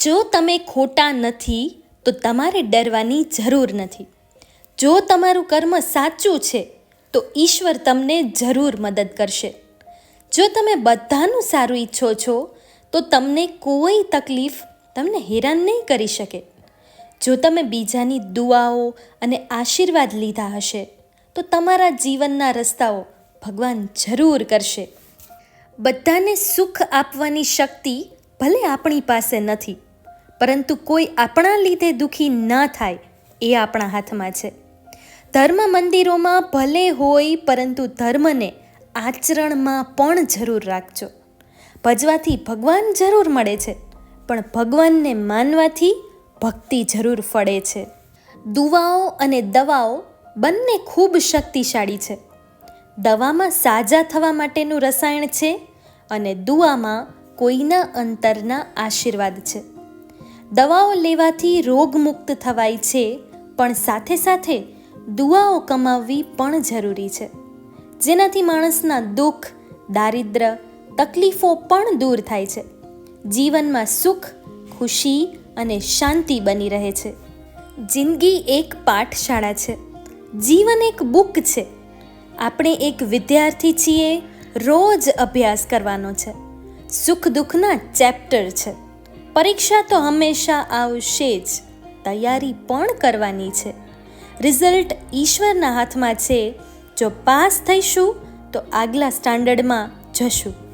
જો તમે ખોટા નથી, તો તમારે ડરવાની જરૂર નથી. જો તમારું કર્મ સાચું છે, તો ઈશ્વર તમને જરૂર મદદ કરશે. જો તમે બધાનું સારું ઈચ્છો છો, તો તમને કોઈ તકલીફ તમને હેરાન નહીં કરી શકે. જો તમે બીજાની દુઆઓ અને આશીર્વાદ લીધા હશે, તો તમારા જીવનના રસ્તાઓ ભગવાન જરૂર કરશે. બધાને સુખ આપવાની શક્તિ ભલે આપણી પાસે નથી. પરંતુ કોઈ આપણા લીધે દુઃખી ન થાય એ આપણા હાથમાં છે. ધર્મ મંદિરોમાં ભલે હોય, પરંતુ ધર્મને આચરણમાં પણ જરૂર રાખજો. ભજવાથી ભગવાન જરૂર મળે છે, પણ ભગવાનને માનવાથી ભક્તિ જરૂર ફળે છે. દુવાઓ અને દવાઓ બંને ખૂબ શક્તિશાળી છે. દવામાં સાજા થવા માટેનું રસાયણ છે અને દુઆમાં કોઈના અંતરના આશીર્વાદ છે. દવાઓ લેવાથી રોગમુક્ત થવાય છે, પણ સાથે સાથે દુઆઓ કમાવવી પણ જરૂરી છે. જેનાથી માણસના દુઃખ, દારિદ્ર, તકલીફો પણ દૂર થાય છે. જીવનમાં સુખ, ખુશી અને શાંતિ બની રહે છે. જિંદગી એક પાઠશાળા છે. જીવન એક બુક છે. આપણે એક વિદ્યાર્થી છીએ, રોજ અભ્યાસ કરવાનો છે. સુખ દુઃખના ચેપ્ટર છે. પરીક્ષા તો હંમેશા આવશે જ. તૈયારી પણ કરવાની છે. રિઝલ્ટ ઈશ્વરના હાથમાં છે. જો પાસ થઈશું, તો આગલા સ્ટાન્ડર્ડમાં જશું.